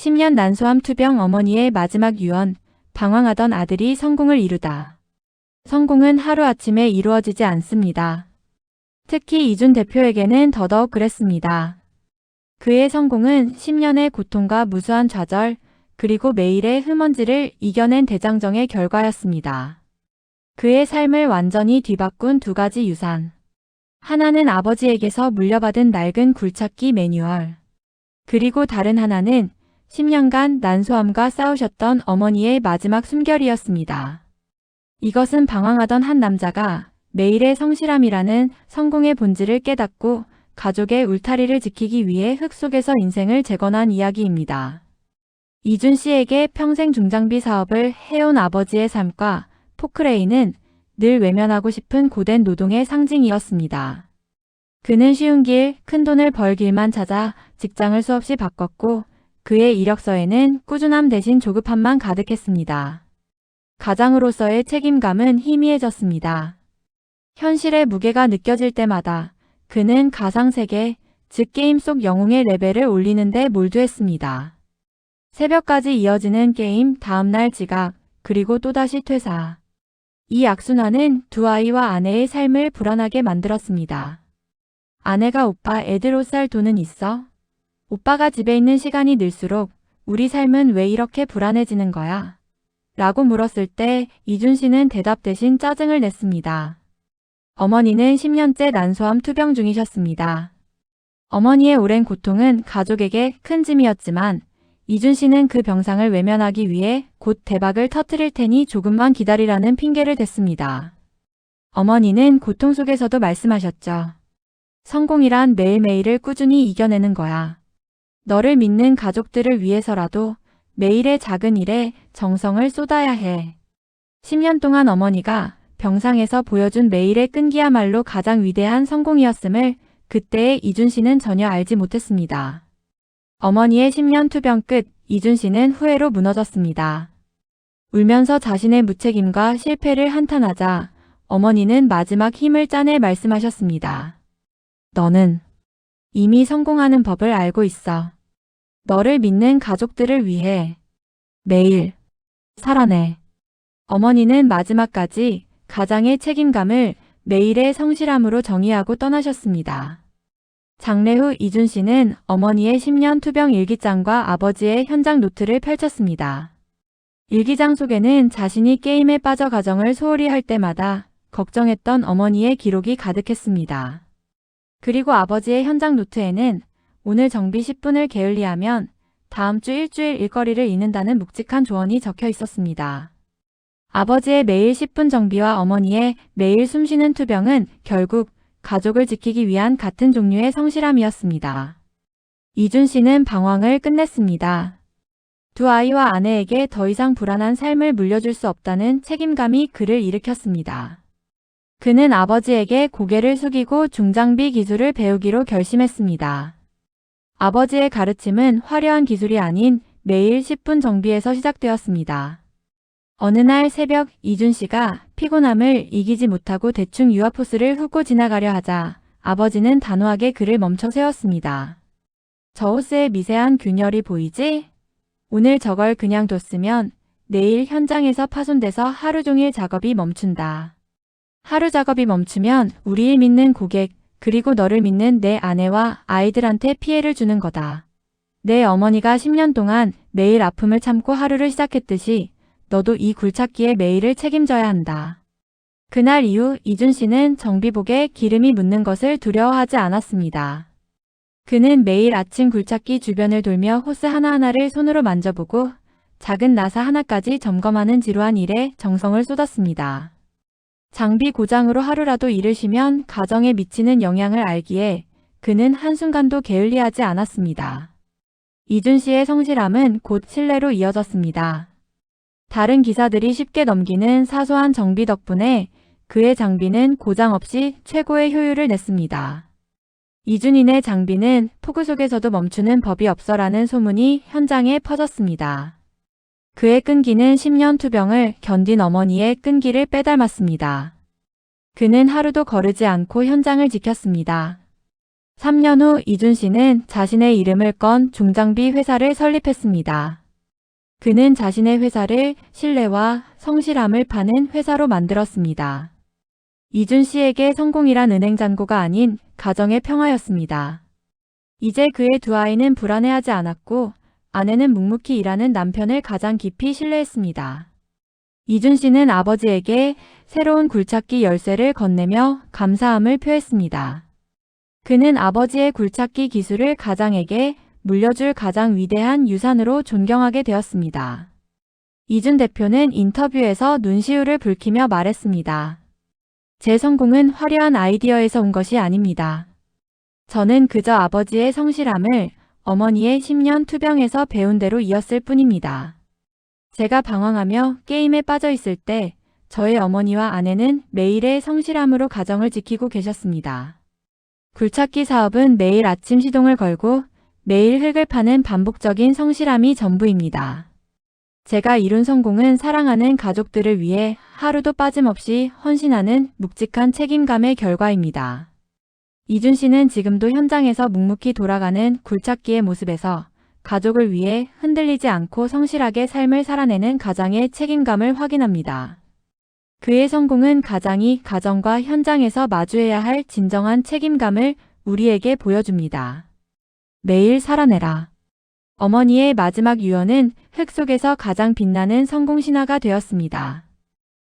10년 난소암 투병 어머니의 마지막 유언, 방황하던 아들이 성공을 이루다. 성공은 하루아침에 이루어지지 않습니다. 특히 이준 대표에게는 더더욱 그랬습니다. 그의 성공은 10년의 고통과 무수한 좌절, 그리고 매일의 흠먼지를 이겨낸 대장정의 결과였습니다. 그의 삶을 완전히 뒤바꾼 두 가지 유산. 하나는 아버지에게서 물려받은 낡은 굴착기 매뉴얼. 그리고 다른 하나는 10년간 난소암과 싸우셨던 어머니의 마지막 숨결이었습니다. 이것은 방황하던 한 남자가 매일의 성실함이라는 성공의 본질을 깨닫고 가족의 울타리를 지키기 위해 흙 속에서 인생을 재건한 이야기입니다. 이준 씨에게 평생 중장비 사업을 해온 아버지의 삶과 포크레인은 늘 외면하고 싶은 고된 노동의 상징이었습니다. 그는 쉬운 길, 큰 돈을 벌 길만 찾아 직장을 수없이 바꿨고 그의 이력서에는 꾸준함 대신 조급함만 가득했습니다. 가장으로서의 책임감은 희미해졌습니다. 현실의 무게가 느껴질 때마다 그는 가상세계, 즉 게임 속 영웅의 레벨을 올리는데 몰두했습니다. 새벽까지 이어지는 게임, 다음날 지각, 그리고 또다시 퇴사. 이 악순환은 두 아이와 아내의 삶을 불안하게 만들었습니다. 아내가 오빠 애들 옷살 돈은 있어? 오빠가 집에 있는 시간이 늘수록 우리 삶은 왜 이렇게 불안해지는 거야? 라고 물었을 때 이준 씨는 대답 대신 짜증을 냈습니다. 어머니는 10년째 난소암 투병 중이셨습니다. 어머니의 오랜 고통은 가족에게 큰 짐이었지만 이준 씨는 그 병상을 외면하기 위해 곧 대박을 터뜨릴 테니 조금만 기다리라는 핑계를 댔습니다. 어머니는 고통 속에서도 말씀하셨죠. 성공이란 매일매일을 꾸준히 이겨내는 거야. 너를 믿는 가족들을 위해서라도 매일의 작은 일에 정성을 쏟아야 해. 10년 동안 어머니가 병상에서 보여준 매일의 끈기야말로 가장 위대한 성공이었음을 그때의 이준 씨는 전혀 알지 못했습니다. 어머니의 10년 투병 끝 이준 씨는 후회로 무너졌습니다. 울면서 자신의 무책임과 실패를 한탄하자 어머니는 마지막 힘을 짜내 말씀하셨습니다. 너는 이미 성공하는 법을 알고 있어. 너를 믿는 가족들을 위해 매일 살아내. 어머니는 마지막까지 가장의 책임감을 매일의 성실함으로 정의하고 떠나셨습니다. 장례 후 이준 씨는 어머니의 10년 투병 일기장과 아버지의 현장 노트를 펼쳤습니다. 일기장 속에는 자신이 게임에 빠져 가정을 소홀히 할 때마다 걱정했던 어머니의 기록이 가득했습니다. 그리고 아버지의 현장 노트에는 오늘 정비 10분을 게을리하면 다음 주 일주일 일거리를 잃는다는 묵직한 조언이 적혀 있었습니다. 아버지의 매일 10분 정비와 어머니의 매일 숨쉬는 투병은 결국 가족을 지키기 위한 같은 종류의 성실함이었습니다. 이준 씨는 방황을 끝냈습니다. 두 아이와 아내에게 더 이상 불안한 삶을 물려줄 수 없다는 책임감이 그를 일으켰습니다. 그는 아버지에게 고개를 숙이고 중장비 기술을 배우기로 결심했습니다. 아버지의 가르침은 화려한 기술이 아닌 매일 10분 정비에서 시작되었습니다. 어느 날 새벽 이준 씨가 피곤함을 이기지 못하고 대충 유아포스를 훑고 지나가려 하자 아버지는 단호하게 그를 멈춰 세웠습니다. 저 호스의 미세한 균열이 보이지? 오늘 저걸 그냥 뒀으면 내일 현장에서 파손돼서 하루 종일 작업이 멈춘다. 하루 작업이 멈추면 우리를 믿는 고객, 그리고 너를 믿는 내 아내와 아이들한테 피해를 주는 거다. 내 어머니가 10년 동안 매일 아픔을 참고 하루를 시작했듯이 너도 이 굴착기의 매일을 책임져야 한다. 그날 이후 이준 씨는 정비복에 기름이 묻는 것을 두려워하지 않았습니다. 그는 매일 아침 굴착기 주변을 돌며 호스 하나하나를 손으로 만져보고 작은 나사 하나까지 점검하는 지루한 일에 정성을 쏟았습니다. 장비 고장으로 하루라도 일을 쉬면 가정에 미치는 영향을 알기에 그는 한순간도 게을리하지 않았습니다. 이준 씨의 성실함은 곧 신뢰로 이어졌습니다. 다른 기사들이 쉽게 넘기는 사소한 정비 덕분에 그의 장비는 고장 없이 최고의 효율을 냈습니다. 이준인의 장비는 폭우 속에서도 멈추는 법이 없어라는 소문이 현장에 퍼졌습니다. 그의 끈기는 10년 투병을 견딘 어머니의 끈기를 빼닮았습니다. 그는 하루도 거르지 않고 현장을 지켰습니다. 3년 후 이준 씨는 자신의 이름을 건 중장비 회사를 설립했습니다. 그는 자신의 회사를 신뢰와 성실함을 파는 회사로 만들었습니다. 이준 씨에게 성공이란 은행 잔고가 아닌 가정의 평화였습니다. 이제 그의 두 아이는 불안해하지 않았고 아내는 묵묵히 일하는 남편을 가장 깊이 신뢰했습니다. 이준 씨는 아버지에게 새로운 굴착기 열쇠를 건네며 감사함을 표했습니다. 그는 아버지의 굴착기 기술을 가장에게 물려줄 가장 위대한 유산으로 존경하게 되었습니다. 이준 대표는 인터뷰에서 눈시울을 붉히며 말했습니다. 제 성공은 화려한 아이디어에서 온 것이 아닙니다. 저는 그저 아버지의 성실함을 어머니의 10년 투병에서 배운 대로 이었을 뿐입니다. 제가 방황하며 게임에 빠져 있을 때 저의 어머니와 아내는 매일의 성실함으로 가정을 지키고 계셨습니다. 굴착기 사업은 매일 아침 시동을 걸고 매일 흙을 파는 반복적인 성실함이 전부입니다. 제가 이룬 성공은 사랑하는 가족들을 위해 하루도 빠짐없이 헌신하는 묵직한 책임감의 결과입니다. 이준 씨는 지금도 현장에서 묵묵히 돌아가는 굴착기의 모습에서 가족을 위해 흔들리지 않고 성실하게 삶을 살아내는 가장의 책임감을 확인합니다. 그의 성공은 가장이 가정과 현장에서 마주해야 할 진정한 책임감을 우리에게 보여줍니다. 매일 살아내라. 어머니의 마지막 유언은 흙 속에서 가장 빛나는 성공 신화가 되었습니다.